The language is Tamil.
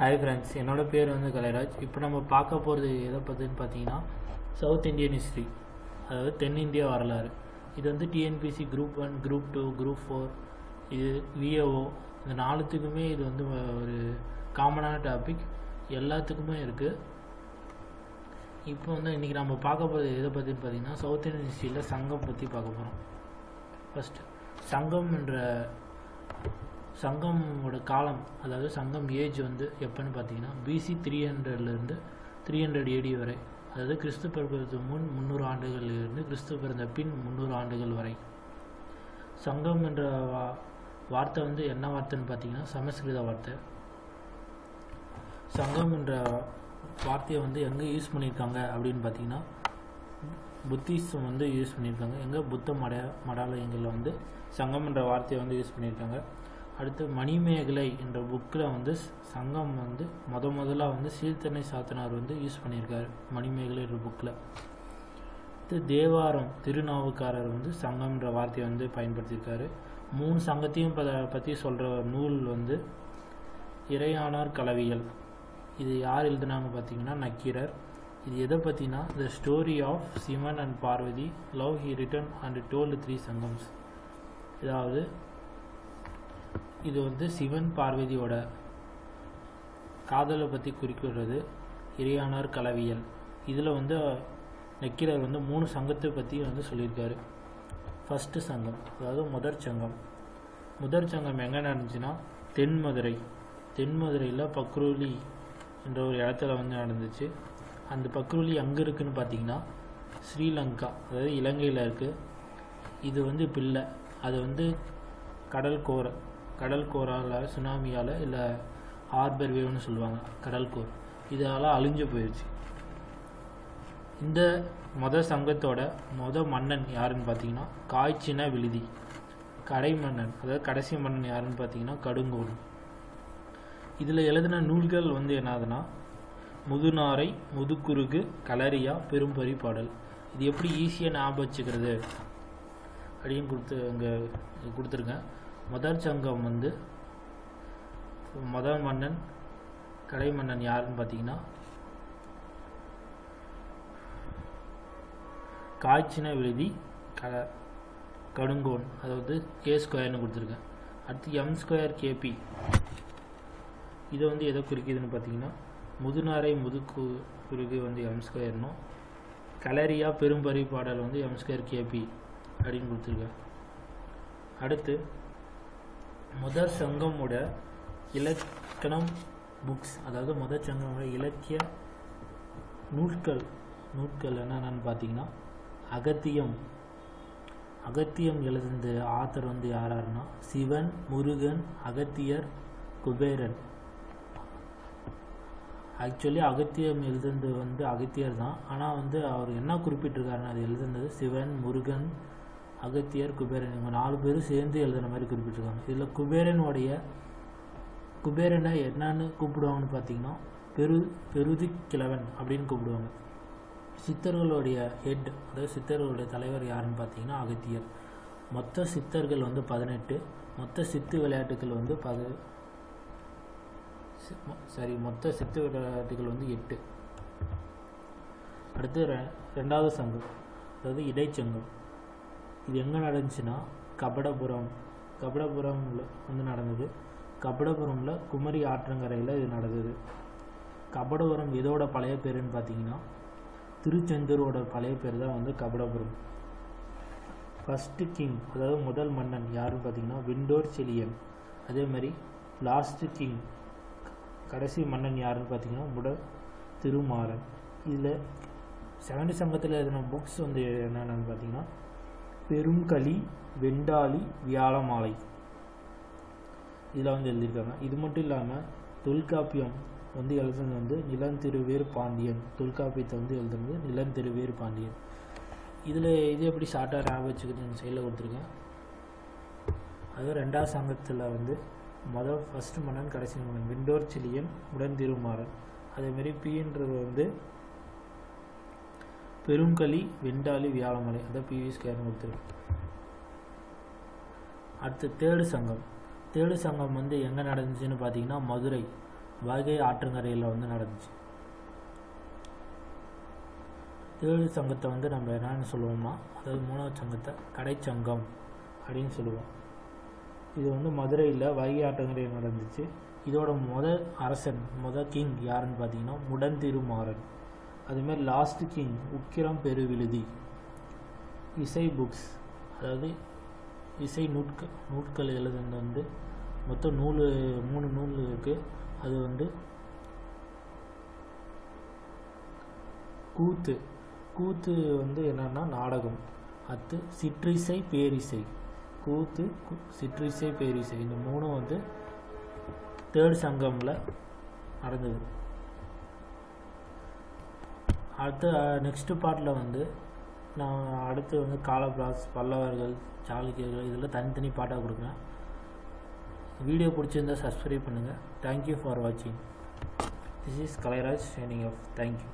ஹாய் ஃப்ரெண்ட்ஸ் என்னோடய பேர் வந்து கலைராஜ். இப்போ நம்ம பார்க்க போகிறது எதை பற்றின்னு பார்த்தீங்கன்னா சவுத் இந்தியன் ஹிஸ்ட்ரி அதாவது தென்னிந்திய வரலாறு. இது வந்து TNPSC group one group two group four இது விஏஓ இந்த நாலுத்துக்குமே இது வந்து ஒரு காமனான டாபிக் எல்லாத்துக்குமே இருக்குது இப்போ வந்து இன்றைக்கி நம்ம பார்க்க போகிறது எதை பற்றின்னு பார்த்தீங்கன்னா சவுத் இந்தியன் ஹிஸ்ட்ரியில் சங்கம் பற்றி பார்க்க போகிறோம் ஃபஸ்ட்டு சங்கம் என்ற சங்கமோட காலம் அதாவது சங்கம் ஏஜ் வந்து எப்போன்னு பார்த்தீங்கன்னா பிசி த்ரீ ஹண்ட்ரட்லேருந்து த்ரீ ஹண்ட்ரட் ஏடி வரை. அதாவது கிறிஸ்து பிறப்பதற்கு முன் முந்நூறு ஆண்டுகளிலிருந்து கிறிஸ்து பிறந்த பின் முந்நூறு ஆண்டுகள் வரை. சங்கம் என்ற வா வார்த்தை வந்து என்ன வார்த்தைன்னு பார்த்தீங்கன்னா சமஸ்கிருத வார்த்தை. சங்கம் என்ற வார்த்தையை வந்து எங்கே யூஸ் பண்ணியிருக்காங்க அப்படின்னு பார்த்தீங்கன்னா புத்திசம் வந்து யூஸ் பண்ணியிருக்காங்க. எங்கே புத்த மட மடாலயங்களில் வந்து சங்கம் என்ற வார்த்தையை வந்து யூஸ் பண்ணியிருக்காங்க. அடுத்து மணிமேகலை என்ற புக்கில் வந்து சங்கம் வந்து முத முதலாக வந்து சீர்தனை சாத்தனார் வந்து யூஸ் பண்ணியிருக்காரு மணிமேகலை என்ற புக்கில். அடுத்து தேவாரம் திருநாவுக்காரர் வந்து சங்கம்ன்ற வார்த்தையை வந்து பயன்படுத்தியிருக்காரு. மூணு சங்கத்தையும் ப பற்றி சொல்கிற நூல் வந்து இறையானார் கலவியல். இது யார் எழுதுனாங்க பார்த்தீங்கன்னா நக்கீரர். இது எதை பற்றினா the story of Sivan and Parvati love he written and told three Sangams இதாவது இது வந்து சிவன் பார்வதியோட காதலை பற்றி குறிக்கிறது இறையானார் கலவியல். இதில் வந்து நக்கீரர் வந்து மூணு சங்கத்தை பற்றி வந்து சொல்லியிருக்காரு. ஃபஸ்ட்டு சங்கம் அதாவது முதற் சங்கம். முதற் சங்கம் எங்கே நடந்துச்சுன்னா தென்மதுரை. தென்மதுரையில் பக்ரூலி என்ற ஒரு இடத்துல வந்து நடந்துச்சு. அந்த பக்ரூலி அங்கே இருக்குதுன்னு பார்த்தீங்கன்னா ஸ்ரீலங்கா அதாவது இலங்கையில் இருக்குது இது வந்து பிள்ளை. அது வந்து கடல் கோரை கடல் கோரால் சுனாமியால் இல்லை ஹார்பர் வேவ்னு சொல்லுவாங்க கடல் கோர் இதால் அழிஞ்சு போயிடுச்சு இந்த மொத சங்கத்தோட மொத மன்னன் யாருன்னு பார்த்தீங்கன்னா காய்ச்சின விழுதி. கடை மன்னன் அதாவது கடைசி மன்னன் யாருன்னு பார்த்தீங்கன்னா கடுங்கோடு இதில் எழுதின நூல்கள் வந்து என்னதுன்னா முதுநாரை முதுக்குறுகு கலரியா பெரும்பரி பாடல். இது எப்படி ஈஸியாக ஞாபகம் வச்சுக்கிறது? அப்படின்னு கொடுத்து இங்கே கொடுத்துருக்கேன். முதல் சங்கம் வந்து முதல் மன்னன் கடை மன்னன் யாருன்னு பார்த்தீங்கன்னா காய்ச்சின விழுதி க கடுங்கோன் அதாவது கே ஸ்கொயர்னு கொடுத்துருக்கேன். அடுத்து எம் ஸ்கொயர் கேபி இதை வந்து எதை குறிக்குதுன்னு பார்த்தீங்கன்னா முதுநாரை முதுக்கு குறுகு வந்து எம் ஸ்கொயர்னும் கலரியா பெரும்பரி பாடல் வந்து எம் ஸ்கொயர் கேபி அப்படின்னு கொடுத்துருக்கேன். அடுத்து முதற் சங்கமோட இலக்கணம் புக்ஸ் அதாவது முதற் சங்கமோட இலக்கிய நூல்கள் நூல்கள் என்னென்னு பார்த்தீங்கன்னா அகத்தியம். அகத்தியம் எழுதுந்த ஆத்தர் வந்து யாராருன்னா சிவன் முருகன் அகத்தியர் குபேரன். ஆக்சுவலி அகத்தியம் எழுதுனது வந்து அகத்தியர் தான் ஆனால் வந்து அவர் என்ன குறிப்பிட்டிருக்காருன்னு அது எழுதுனது சிவன் முருகன் அகத்தியர் குபேரன் இவங்க நாலு பேரும் சேர்ந்து எழுதுன மாதிரி குறிப்பிட்டிருக்காங்க. இதில் குபேரனுடைய குபேரனை என்னன்னு கூப்பிடுவாங்கன்னு பார்த்தீங்கன்னா பெரு பெருதி கிழவன் அப்படின்னு கூப்பிடுவாங்க. சித்தர்களுடைய ஹெட் அதாவது சித்தர்களுடைய தலைவர் யாருன்னு பார்த்தீங்கன்னா அகத்தியர். மொத்த சித்தர்கள் வந்து பதினெட்டு மொத்த சித்து விளையாட்டுகள் வந்து பது சரி மொத்த சித்து விளையாட்டுகள் வந்து எட்டு. அடுத்து ரெண்டாவது சங்கம் அதாவது இடைச்சங்கம். இது எங்கே நடந்துச்சுன்னா கபடபுரம் கபடபுரமில் வந்து நடந்தது. கபடபுரமில் குமரி ஆற்றங்கரையில் இது நடந்தது. கபடபுரம் இதோட பழைய பேருன்னு பார்த்தீங்கன்னா திருச்செந்தூரோட பழைய பேர் தான் வந்து கபடபுரம். ஃபஸ்ட்டு கிங் அதாவது முதல் மன்னன் யாருன்னு பார்த்தீங்கன்னா விண்டோர் செலியன் அதே மாதிரி லாஸ்ட்டு கிங் கடைசி மன்னன் யாருன்னு பார்த்தீங்கன்னா முட திருமாறன். இதில் செவன்டி சங்கத்தில் எழுதின புக்ஸ் வந்து என்னென்னு பார்த்தீங்கன்னா பெருங்களி வெண்டாளி வியாழமாலை. இதில் வந்து எழுதியிருக்காங்க. இது மட்டும் இல்லாமல் தொல்காப்பியம் வந்து எழுதுனது வந்து நிலந்திருவேர் பாண்டியன். தொல்காப்பியத்தை வந்து எழுதுனது நிலந்திருவேறு பாண்டியன். இதில் இது எப்படி ஷார்ட்டாக ஞாபகம் வச்சுக்கிட்டு சைடில் கொடுத்துருக்கேன். அதுவும் ரெண்டாவது சங்கத்தில் வந்து மொதல் ஃபஸ்ட்டு மன்னன் கடைசி மன்னன் விண்டோர் சிலியன் உடன் திருமாறன் அதேமாரி பின்றது வந்து பெருங்களி வெண்டாளி வியாழமலை. அதான் பிவி ஸ்கேர்னு கொடுத்துருக்கு அடுத்து தேடு சங்கம். தேடு சங்கம் வந்து எங்கே நடந்துச்சுன்னு பார்த்தீங்கன்னா மதுரை. வைகை ஆற்றங்கரையில் வந்து நடந்துச்சு. தேடு சங்கத்தை வந்து நம்ம என்னன்னு சொல்லுவோம்னா அதாவது மூணாவது சங்கத்தை கடைச்சங்கம் அப்படின்னு சொல்லுவோம். இது வந்து மதுரையில் வைகை ஆற்றங்கரையில் நடந்துச்சு. இதோட முத அரசன் முத கிங் யாருன்னு பார்த்தீங்கன்னா முடந்திருமாறன். அதுமாதிரி லாஸ்ட் கிங் உக்கிரம் பெருவிழுதி. இசை புக்ஸ் அதாவது இசை நூட்க நூட்கள் எழுதுனது வந்து மொத்தம் நூல் மூணு நூல் இருக்குது அது வந்து கூத்து. கூத்து வந்து என்னன்னா நாடகம். அத்து சிற்றிசை பேரிசை. கூத்து சிற்றிசை பேரிசை. இந்த மூணும் வந்து தேர்ட் சங்கமில் நடந்தது. அடுத்து நெக்ஸ்ட்டு பார்ட்டில் வந்து நான் அடுத்து வந்து காலபிராஸ் பல்லவர்கள் சாளுக்கியர்கள் இதெல்லாம் தனித்தனி பாட்டாக கொடுக்குறேன். வீடியோ பிடிச்சிருந்தா சப்ஸ்கிரைப் பண்ணுங்கள் தேங்க்யூ ஃபார் வாட்சிங் this is Kalairaj signing off thank you